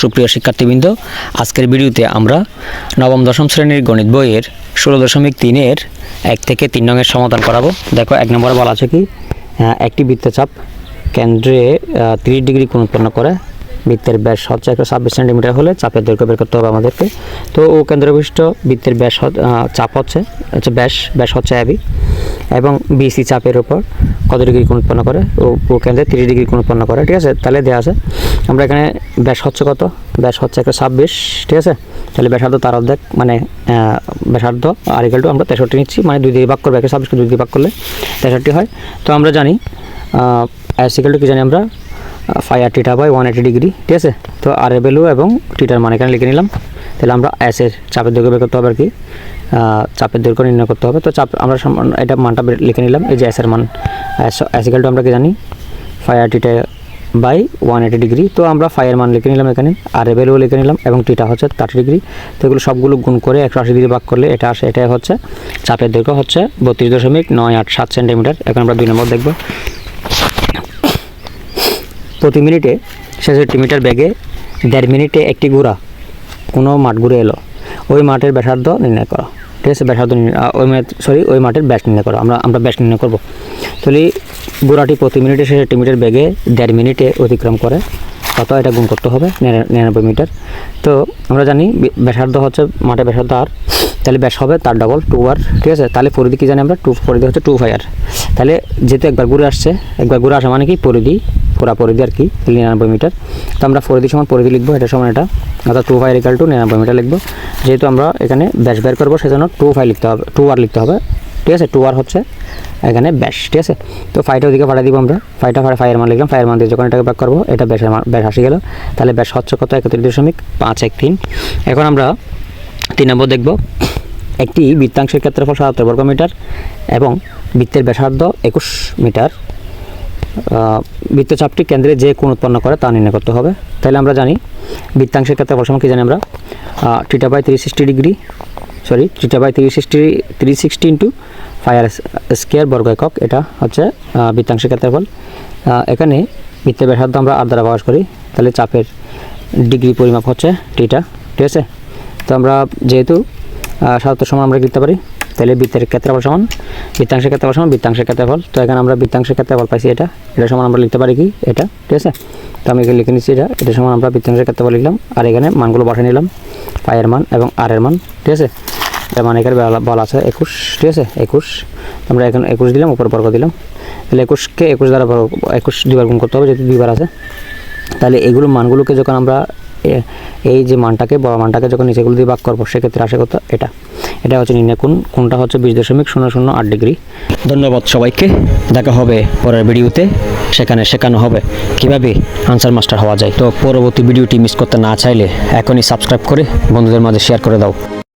সুপ্রিয় শিক্ষার্থীবৃন্দ। আজকের ভিডিওতে আমরা নবম, দশম শ্রেণির গণিত বইয়ের ষোলো দশমিক তিনের এক থেকে তিন রঙের সমাধান করাবো। দেখো, এক নম্বরে বলা আছে কি একটি বৃত্তচাপ কেন্দ্রে তিরিশ ডিগ্রি কোণ উৎপন্ন করে। বৃত্তের ব্যাস হচ্ছে একশো ছাব্বিশ সেন্টিমিটার হলে চাপের দৈর্ঘ্য বের করতে হবে আমাদেরকে। তো ও কেন্দ্রবিষ্ট বৃত্তের ব্যাস চাপ হচ্ছে হচ্ছে ব্যাস ব্যাস হচ্ছে অ্যাবি এবং বিসি চাপের উপর। কত ডিগ্রি কোণ উৎপন্ন করে? ও ও কেন্দ্রে তিরিশ ডিগ্রি কোণ উৎপন্ন করে, ঠিক আছে? তাহলে দেওয়া আছে, আমরা এখানে ব্যাস হচ্ছে কত? ব্যাস হচ্ছে একটা ছাব্বিশ, ঠিক আছে? তাহলে ব্যাসার্ধ তার অর্ধেক মানে ব্যাসার্ধ আর টু আমরা তেষট্টি নিচ্ছি মানে দুই দিকে ভাগ করব একশো ছাব্বিশকে দুই দিয়ে ভাগ করলে তেষট্টি হয়। তো আমরা জানি অ্যাস ইকাল টু কি জানি আমরা? Five R theta by one eighty degree ঠিক আছে? তো আর এর ভ্যালু এবং টিটার মানে এখানে লিখে নিলাম। তাহলে আমরা অ্যাসের চাপের দৈর্ঘ্য বের করতে হবে আর কি। চাপের দৈর্ঘ্য নির্ণয় করতে হবে। তো চাপ, আমরা এটা মানটা লিখে নিলাম, এই যে অ্যাসের মান। অ্যাসিক্যাল টু আমরা কি জানি? আর theta by one eighty degree তো আমরা ফাইয়ের মান লিখে নিলাম এখানে আর ভ্যালু লিখে নিলাম, এবং টিটা হচ্ছে থার্টি ডিগ্রি তো এগুলো সবগুলো গুণ করে একশো আশি ডিগ্রি ভাগ করলে এটা আসে, এটাই হচ্ছে, চাপের দৈর্ঘ্য হচ্ছে বত্রিশ দশমিক নয় আট সাত সেন্টিমিটার এখন আমরা দুই নম্বর দেখব। প্রতি মিনিটে ছেষট্টি মিটার বেগে দেড় মিনিটে একটি ঘোড়া, কোনো মাঠ ঘুরে এলো, ওই মাঠের ব্যাসার্ধ নির্ণয় করো। ঠিক আছে নির্ণয়- আহ, ওই সরি ওই মাঠের ব্যাস নির্ণয় করো। আমরা আমরা ব্যাস নির্ণয় করব। তাহলে ঘোড়াটি প্রতি মিনিটে ছেষট্টি মিটার বেগে দেড় মিনিটে অতিক্রম করে। কত এটা গুণ করতে হবে নিরানব্বই মিটার তো আমরা জানি ব্যাসার্ধ হচ্ছে মাঠে ব্যাসার্ধ আর। তাহলে ব্যাস হবে তার ডবল টু আর। ঠিক আছে তাহলে পরিধি কী জানি আমরা? টু পরিধি হচ্ছে টু ফাই আর। তাহলে যেহেতু একবার ঘুরে আসছে একবার ঘুরে আসা মানে কি? পরিধি পুরা পরিধি আর কি, নিরানব্বই মিটার। তো আমরা পরিধি সমান পরিধি লিখব, এটা সমান এটা। অর্থাৎ টু ফাই ইকাল টু নিরানব্বই মিটার লিখব। যেহেতু আমরা এখানে ব্যাস বের করব, সেজন্য টু ফাই লিখতে হবে টু আর লিখতে হবে। ঠিক আছে? টু আর হচ্ছে এখানে ব্যাস ঠিক আছে? তো ফাইটা ওদিকে পাঠিয়ে দিব আমরা। ফাইটা ফাইটা ফায়ার মান লিখলাম। ফায়ার মান দিয়ে যখন এটাকে ব্যাক করব, এটা ব্যাসের ব্যাস আসে গেল। তাহলে ব্যাস হচ্ছে কত? একত্রিশ দশমিক পাঁচ এক তিন। এখন আমরা তিন নম্বর দেখব। একটি বৃত্তাংশের ক্ষেত্রফল সাতাত্তর বর্গ মিটার এবং বৃত্তের ব্যাসার্ধ একুশ মিটার। বৃত্তচাপটি কেন্দ্রে যে কোণ উৎপন্ন করে তা নির্ণয় করতে হবে। তাহলে আমরা জানি বৃত্তাংশের ক্ষেত্রে প্রথম কি জানি আমরা? Theta by three sixty degree sorry theta by three sixty three sixty into pi r square বর্গ একক, এটা হচ্ছে বৃত্তাংশের ক্ষেত্রফল এখানে বৃত্তের ব্যাসার্ধ আমরা আর দ্বারা প্রকাশ করি, তাহলে চাপের ডিগ্রি পরিমাপ হচ্ছে টিটা ঠিক আছে? তো আমরা যেহেতু সাতাত্তর সমান আমরা লিখতে পারি তাহলে বৃত্তের ক্ষেত্রফল সমান, বৃত্তাংশের ক্ষেত্রফল সমান, বৃত্তাংশের ক্ষেত্রফল। তো এখানে আমরা বৃত্তাংশের ক্ষেত্রফল পাইছি এটা। এটা সমান আমরা লিখতে পারি কি? এটা, ঠিক আছে? তো আমি এখানে লিখে নিচ্ছি এটা। এটা সমান আমরা বৃত্তাংশের ক্ষেত্রফল লিখলাম। আর এখানে মানগুলো বসে নিলাম। পায়ের মান এবং আর এর মান, ঠিক আছে? এর মানে এখানে বলা- আছে একুশ, ঠিক আছে? একুশ। আমরা এখন একুশ দিলাম, উপর বর্গ দিলাম। তাহলে একুশকে একুশ দ্বারা একুশ দুইবার গুণ করতে হবে, যেহেতু দুইবার আছে। তাহলে এগুলো মানগুলোকে যখন আমরা এই যে মানটাকে, বড় মানটাকে যখন নিচেগুলো দিয়ে ভাগ করব, সেক্ষেত্রে আসে কত? এটা। এটা হচ্ছে নির্ণয় কোণ কোনটা হচ্ছে বিশ দশমিক শূন্য শূন্য আট ডিগ্রি। ধন্যবাদ সবাইকে। দেখা হবে পরের ভিডিওতে। সেখানে শেখানো হবে কীভাবে আনসার মাস্টার হওয়া যায়। তো পরবর্তী ভিডিওটি মিস করতে না চাইলে এখনই সাবস্ক্রাইব করে বন্ধুদের মাঝে শেয়ার করে দাও।